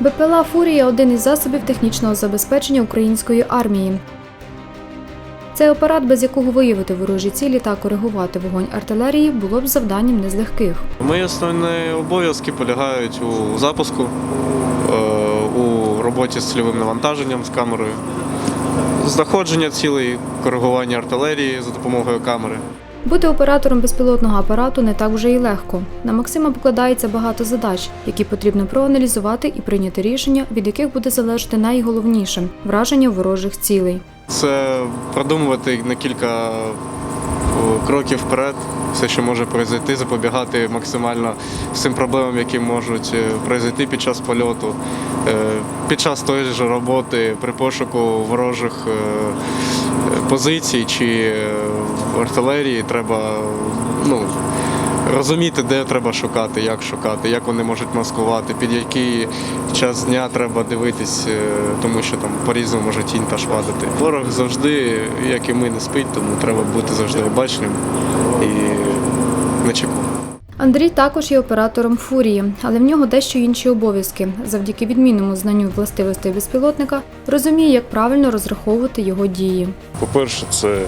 БПЛА Фурія один із засобів технічного забезпечення української армії. Цей апарат, без якого виявити ворожі цілі та коригувати вогонь артилерії, було б завданням не з легких. Мої основні обов'язки полягають у запуску, е, у роботі з цільовим навантаженням з камерою, знаходження цілей, коригування артилерії за допомогою камери. Бути оператором безпілотного апарату не так вже й легко. На Максима покладається багато задач, які потрібно проаналізувати і прийняти рішення, від яких буде залежати найголовніше враження ворожих цілей. Це продумувати на кілька кроків вперед, все, що може произойти, запобігати максимально всім проблемам, які можуть е, произойти під час польоту, Е, під час тої ж роботи при пошуку ворожих е, позицій чи артилерії треба ну, розуміти, де треба шукати, як шукати, як вони можуть маскувати, під який час дня треба дивитись, е, тому що там по-різному може тінь та падати. Ворог завжди, як і ми, не спить, тому треба бути завжди обачним і на чеку. Андрій також є оператором фурії, але в нього дещо інші обов'язки. Завдяки відмінному знанню властивостей безпілотника розуміє, як правильно розраховувати його дії. По-перше, це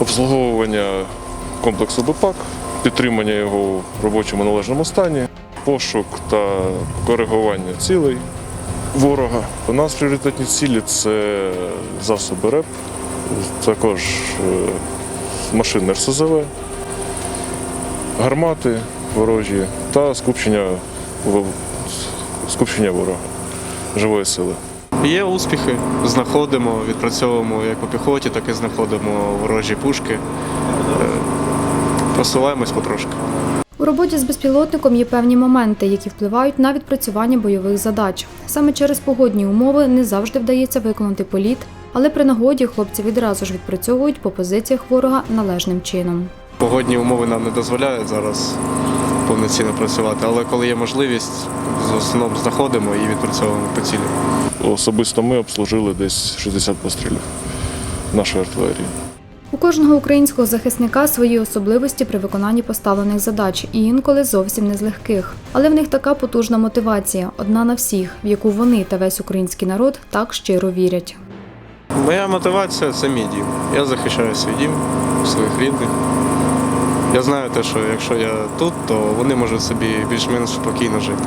обслуговування комплексу БПАК, підтримання його в робочому належному стані, пошук та коригування цілей ворога. У нас пріоритетні цілі це засоби РЕП, також е, машини РСЗВ, гармати ворожі та скупчення, скупчення ворога живої сили. Є успіхи, знаходимо, відпрацьовуємо як по піхоті, так і знаходимо ворожі пушки. Просуваємось потрошки. У роботі з безпілотником є певні моменти, які впливають на відпрацювання бойових задач. Саме через погодні умови не завжди вдається виконати політ, але при нагоді хлопці відразу ж відпрацьовують по позиціях ворога належним чином. Погодні умови нам не дозволяють зараз повноцінно працювати, але коли є можливість, в основному знаходимо і відпрацьовуємо по цілі. Особисто ми обслужили десь 60 пострілів нашої артилерії. У кожного українського захисника свої особливості при виконанні поставлених задач, і інколи зовсім не з легких. Але в них така потужна мотивація, одна на всіх, в яку вони та весь український народ так щиро вірять. Моя мотивація це мій дім. Я захищаю свій дім, своїх рідних. Я знаю те, що якщо я тут, то вони можуть собі більш-менш спокійно жити.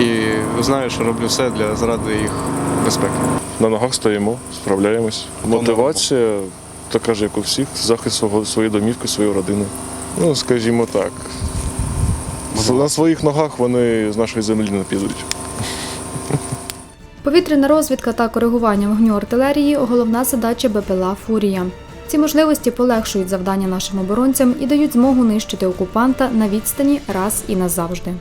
І знаю, що роблю все для заради їх безпеки. На ногах стоїмо, справляємось. Мотивація така ж, як у всіх, захист свого, своєї домівки, своєї родини. Ну, скажімо так. На своїх ногах вони з нашої землі не підуть. Повітряна розвідка та коригування вогню артилерії головна задача БПЛА Фурія. Ці можливості полегшують завдання нашим оборонцям і дають змогу нищити окупанта на відстані раз і назавжди.